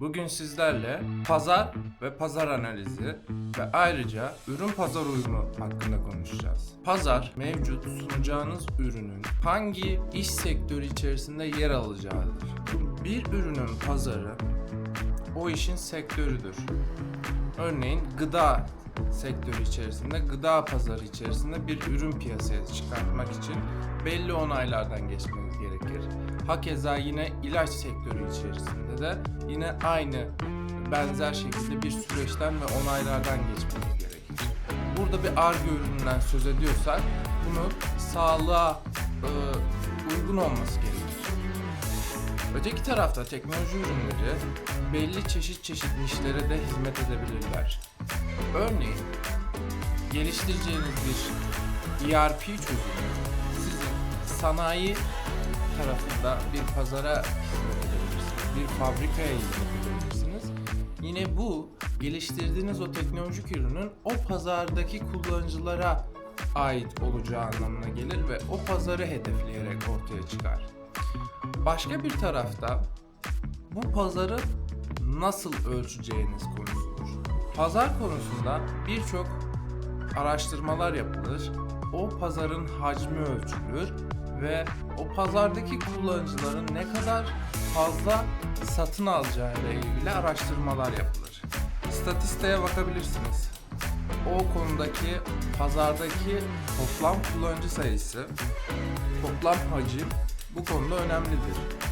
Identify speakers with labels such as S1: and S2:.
S1: Bugün sizlerle pazar ve pazar analizi ve ayrıca ürün pazar uyumu hakkında konuşacağız. Pazar, mevcut sunacağınız ürünün hangi iş sektörü içerisinde yer alacağıdır. Bir ürünün pazarı o işin sektörüdür. Örneğin gıda sektörü içerisinde, gıda pazarı içerisinde bir ürün piyasaya çıkartmak için belli onaylardan geçmeniz gerekir. Hakeza yine ilaç sektörü içerisinde de yine aynı benzer şekilde bir süreçten ve onaylardan geçmeniz gerekir. Burada bir arge ürününden söz ediyorsak bunu sağlığa e, uygun olması gerekir. Öteki tarafta teknoloji ürünleri belli çeşit çeşit nişlere de hizmet edebilirler. Örneğin geliştireceğiniz bir ERP çözümü sizin sanayi tarafında bir pazara bir fabrikaya hizmet edebilirsiniz. Yine bu geliştirdiğiniz o teknolojik ürünün o pazardaki kullanıcılara ait olacağı anlamına gelir ve o pazarı hedefleyerek ortaya çıkar. Başka bir tarafta bu pazarı nasıl ölçeceğiniz konusudur. Pazar konusunda birçok araştırmalar yapılır. O pazarın hacmi ölçülür ve o pazardaki kullanıcıların ne kadar fazla satın alacağı ile ilgili araştırmalar yapılır. İstatistiğe bakabilirsiniz. O konudaki pazardaki toplam kullanıcı sayısı, toplam hacim bu konuda önemlidir.